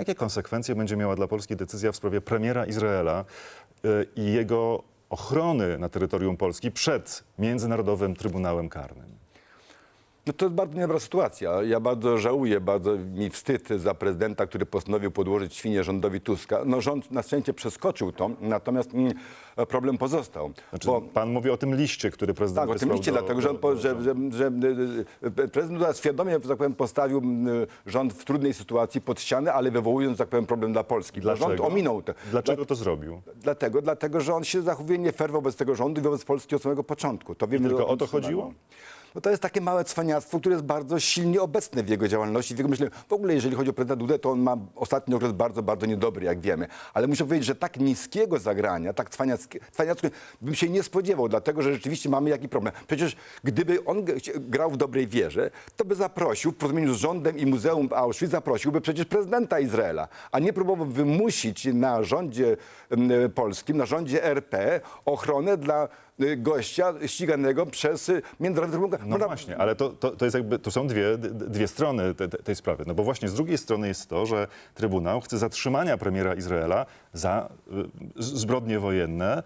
jakie konsekwencje będzie miała dla Polski decyzja w sprawie premiera Izraela y, i jego ochrony na terytorium Polski przed Międzynarodowym Trybunałem Karnym? No to jest bardzo niedobra sytuacja. Ja bardzo żałuję, bardzo mi wstyd za prezydenta, który postanowił podłożyć świnie rządowi Tuska. No rząd na szczęście przeskoczył to, natomiast mm, problem pozostał. Znaczy, bo, Pan mówi o tym liście, który prezydent tak, o tym wysłał liście, do- dlatego że, on, do- po- do- że, że, że, że e, prezydent świadomie, że tak powiem, postawił rząd w trudnej sytuacji pod ścianę, ale wywołując, że tak powiem, problem dla Polski. Bo rząd ominął to. Dlaczego to zrobił? Dlatego, dlatego, że on się zachowuje nie fair wobec tego rządu i wobec Polski od samego początku. To wiemy tylko o to chodziło? No to jest takie małe cwaniactwo, które jest bardzo silnie obecne w jego działalności, w jego myśleniu. W ogóle, jeżeli chodzi o prezydenta Dudę, to on ma ostatni okres bardzo, bardzo niedobry, jak wiemy. Ale muszę powiedzieć, że tak niskiego zagrania, tak cwaniackiego, bym się nie spodziewał, dlatego, że rzeczywiście mamy jaki problem. Przecież gdyby on grał w dobrej wierze, to by zaprosił w porozumieniu z rządem i Muzeum Auschwitz, zaprosiłby przecież prezydenta Izraela, a nie próbował wymusić na rządzie em, polskim, na rządzie RP ochronę dla gościa ściganego przez y, Międzynarodowy Trybunał. No właśnie, ale to, to, to jest jakby, to są dwie, dwie strony te, te, tej sprawy. No bo właśnie z drugiej strony jest to, że Trybunał chce zatrzymania premiera Izraela za y, zbrodnie wojenne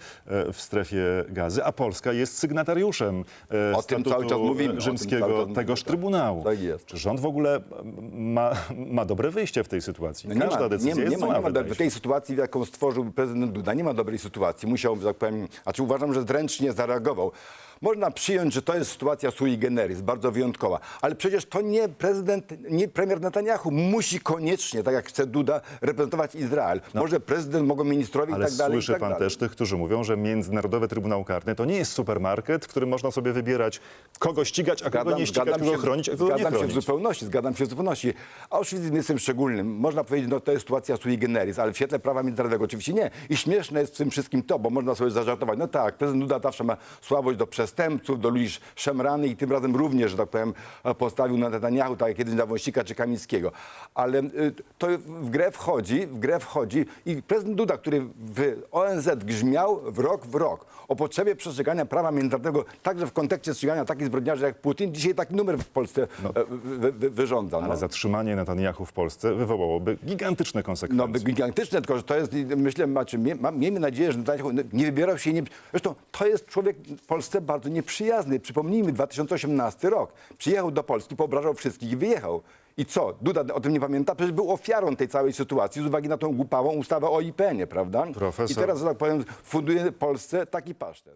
y, w strefie gazy, a Polska jest sygnatariuszem y, O tym cały czas mówimy, rzymskiego cały czas tegoż tak. Trybunału. Tak jest. Czy rząd w ogóle ma, ma dobre wyjście w tej sytuacji? No nie Każda ma, decyzja nie, jest nie ma, nie ma w tej sytuacji, jaką stworzył prezydent Duda, nie ma dobrej sytuacji. Musiał, tak powiem, a czy uważam, że zręcznie zareagował. Można przyjąć, że to jest sytuacja sui generis, bardzo wyjątkowa, ale przecież to nie prezydent, nie premier Netanyahu musi koniecznie, tak jak chce Duda, reprezentować Izrael. Może prezydent, mogą ministrowie No. Ale i tak dalej. słyszy tak pan dalej. też tych, którzy mówią, że Międzynarodowy Trybunał Karny to nie jest supermarket, w którym można sobie wybierać, kogo ścigać, a kogo nie ścigać, kogo chronić, a kogo nie zgadzam się w chronić. zupełności, zgadzam się w zupełności. Auschwitz jest miejscem szczególnym. Można powiedzieć, no to jest sytuacja sui generis, ale w świetle prawa międzynarodowego oczywiście nie. I śmieszne jest w tym wszystkim to, bo można sobie zażartować. No tak, prezydent Duda zawsze ma słabość do przestępców, do ludzi szemrany i tym razem również, że tak powiem, postawił na Netanyahu, tak jak kiedyś na Wąsika czy Kamińskiego. Ale y, to w grę wchodzi, w grę wchodzi i prezydent Duda, który w ONZ grzmiał w rok w rok o potrzebie przestrzegania prawa międzynarodowego, także w kontekście strzegania takich zbrodniarzy jak Putin, dzisiaj taki numer w Polsce e, wy, wy, wyrządza. No. Ale zatrzymanie Netanyahu w Polsce wywołałoby gigantyczne No, konsekwencje. by gigantyczne, tylko że to jest, myślę, znaczy, miejmy nadzieję, że Netanyahu nie wybierał się, nie, zresztą to jest człowiek w Polsce bardzo nieprzyjazny. Przypomnijmy, 2018 rok. Przyjechał do Polski, poobrażał wszystkich i wyjechał. I co? Duda o tym nie pamięta? Przecież był ofiarą tej całej sytuacji z uwagi na tą głupawą ustawę o IPN-ie, prawda? Profesor- I teraz, że tak powiem, funduje Polsce taki paszter.